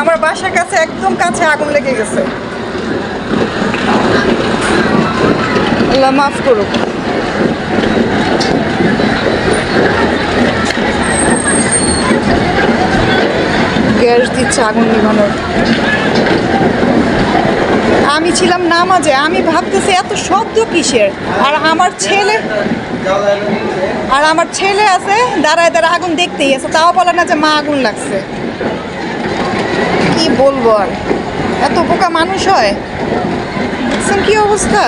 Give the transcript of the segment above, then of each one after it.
আমার বাসার কাছে একদম কাছে আগুন লেগে গেছে। আল্লাহ মাফ করুক। গ্যাস দিচ্ছে আগুন নিভানোর। আমি ছিলাম নামাজে, আমি ভাবতেছি এত শব্দ কিসের? আর আমার ছেলে আর আমার ছেলে আছে, দাঁড়ায় দাঁড়ায় আগুন দেখতেই আছে, তাও বলে না যে মা আগুন লাগছে। কি বলব আর? এত বোকা মানুষ হয়। দেখছেন কি অবস্থা?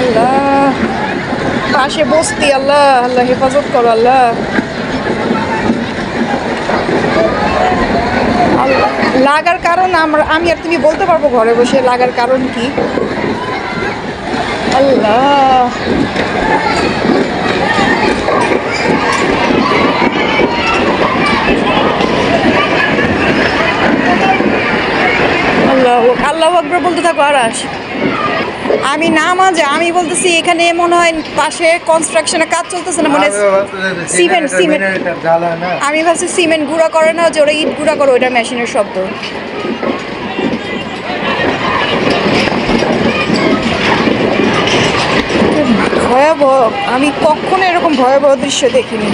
আল্লাহ। পাশে বসতি, আল্লাহ আল্লাহ হেফাজত করো, আল্লাহ। লাগার কারণ আমরা, আমি আর তুমি বলতে পারব ঘরে বসে লাগার কারণ কি? আল্লাহ। আল্লাহ আকবর বলতে থাকো আর আস। আমি না মাঝে আমি বলতেছি এখানে মনে হয় পাশে কনস্ট্রাকশনের কাজ চলতেছে না মানে সিমেন্ট সিমেন্ট আমি ভাবছি সিমেন্ট গুঁড়া করে না যে ওরা ইট গুঁড়া করে ওইটা মেশিনের শব্দ। ভয়াবহ আমি কখনো এরকম ভয়াবহ দৃশ্য দেখিনি।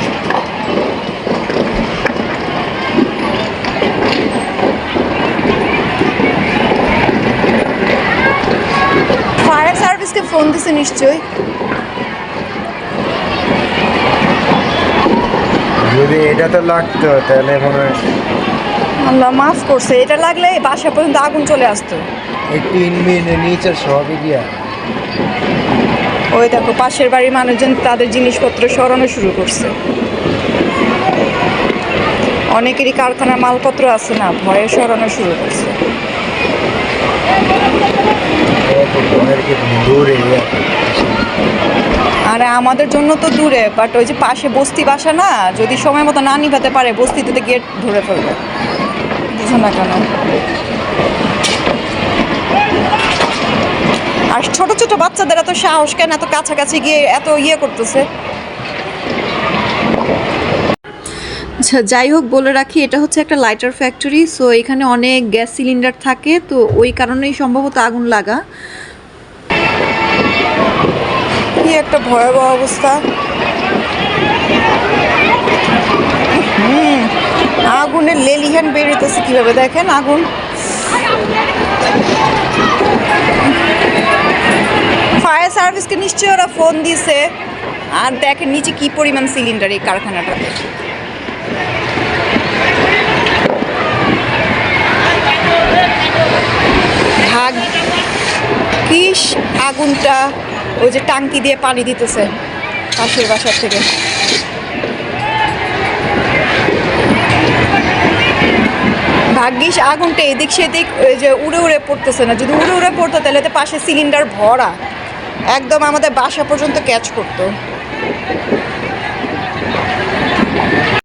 ফায়ার ফোন দিছে নিশ্চয়ই? যদি এটা তো লাগতো তাহলে মনে আল্লাহ মাফ করছে এটা লাগলে বাসা পর্যন্ত আগুন চলে আসতো। এই টিন মিন নিচের সবই গিয়া ওই দেখো পাশের বাড়ির মানুষজন তাদের জিনিসপত্র সরানো শুরু করছে। অনেকেরই কারখানার মালপত্র আছে না ভয়ে সরানো শুরু করছে। আর আমাদের জন্য তো দূরে বাট ওই যে পাশে বস্তি বাসা না, যদি সময় মতো না নিভাতে পারে, বস্তিতে গেট ধরে ফেলবে। বুঝো না কেন? আর ছোট ছোট বাচ্চাদের এত সাহস, কেন এত কাছাকাছি গিয়ে এত ইয়ে করতেছে? আচ্ছা যাই হোক বলে রাখি, এটা হচ্ছে একটা লাইটার ফ্যাক্টরি সো এখানে অনেক গ্যাস সিলিন্ডার থাকে, তো ওই কারণেই সম্ভবত আগুন লাগা। কি একটা ভয়াবহ অবস্থা। আগুনের লেলিহান বেরোতেছে কীভাবে, দেখেন আগুন। ফায়ার সার্ভিসকে নিশ্চয়ই ওরা ফোন দিছে। আর দেখেন নিচে কি পরিমাণ সিলিন্ডার এই কারখানাটাতে। ভাগ কিস আগুনটা ওই যে টাঙ্কি দিয়ে পানি দিতেছে পাশের বাসার থেকে। ভাগ্যিস আগুনটা এদিক সেদিক ওই যে উড়ে উড়ে পড়তেছে না। যদি উড়ে উড়ে পড়তো তাহলে তো পাশে সিলিন্ডার ভরা। একদম আমাদের বাসা পর্যন্ত ক্যাচ করতো।